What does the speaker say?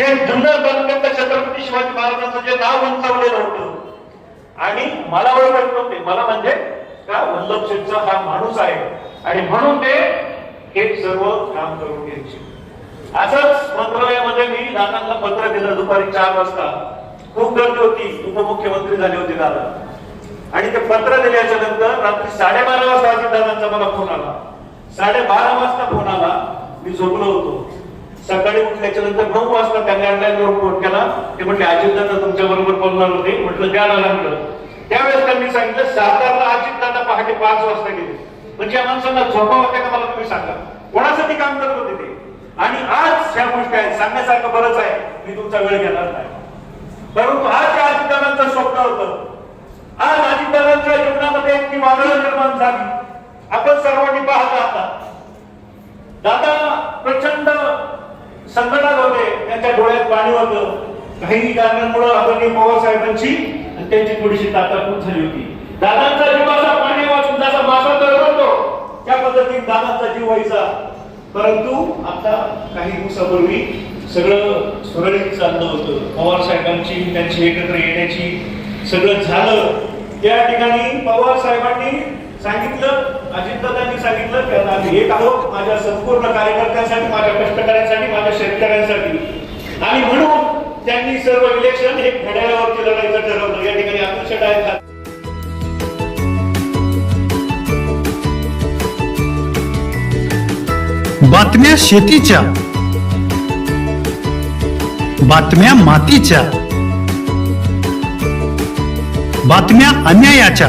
जे धन बलकंद छत्रपती शिवाजी महाराजांचं जे नाव उंचावलेलं होत आणि मला ओळखत नव्हते. मला म्हणजे का वल्लभ शेठचा हा माणूस आहे. आणि म्हणून ते हे सर्व काम करून घ्यायचे. असंच मंत्रालयामध्ये मी दादांना पत्र दिलं दुपारी चार वाजता. खूप गर्दी होती. उपमुख्यमंत्री झाले होते दादा. आणि ते पत्र दिल्याच्या नंतर रात्री साडेबारा वाजता दादांचा मला फोन आला. साडेबारा वाजता फोन आला. मी झोपलो होतो. सकाळी उठल्याच्या नंतर नऊ वाजता त्यांनी ऑनलाईन फोन केला. ते म्हटले अजित दादा तुमच्या बरोबर बोलणार होते. म्हटलं द्यायला लागलं त्यावेळेस त्यांनी सांगितलं सातारला अजित दादा पहाटे पाच वाजता गेले. म्हणजे या माणसांना झोपा होत्या का मला तुम्ही सांगा. कोणासाठी काम करत होते ते? आणि आज ह्या गोष्टी आहेत. सांगण्यासारखं बरंच आहे. मी तुमचा वेळ घेणार नाही. परंतु आज या अजितदादांचं स्वप्न होतं. आज अजितदादांच्या जीवनामध्ये इतकी वादळ निर्माण झाली. आपण सर्वांनी पाहत आता. दादा संकटात होते. त्यांच्या डोळ्यात पाणी होतं. काही कारणांमुळे आदरणीय पवार साहेबांची आणि त्यांची थोडीशी ताकद झाली होती. दादांचा जीव असा पाणी वाचून जसा मासा तरवतो त्या पद्धतीने दादांचा जीव व्हायचा. परंतु आता काही दिवसापूर्वी सगळं सुरळीत चाललं होतं. पवार साहेबांची त्यांची एकत्र येण्याची सगळं झालं. त्या ठिकाणी पवार साहेबांनी सांगितलं अजितदादांनी सांगितलं की आम्ही एक आहोत माझ्या संपूर्ण कार्यकर्त्यांसाठी माझ्या कष्टकऱ्यांसाठी माझ्या शेतकऱ्यांसाठी. आणि म्हणून त्यांनी सर्व इलेक्शन हे घड्याळावरती लढायचं ठरवलं. या ठिकाणी अध्यक्ष आहेत. बातम्या शेतीच्या. बातम्या मातीच्या. बातम्या अन्यायाच्या.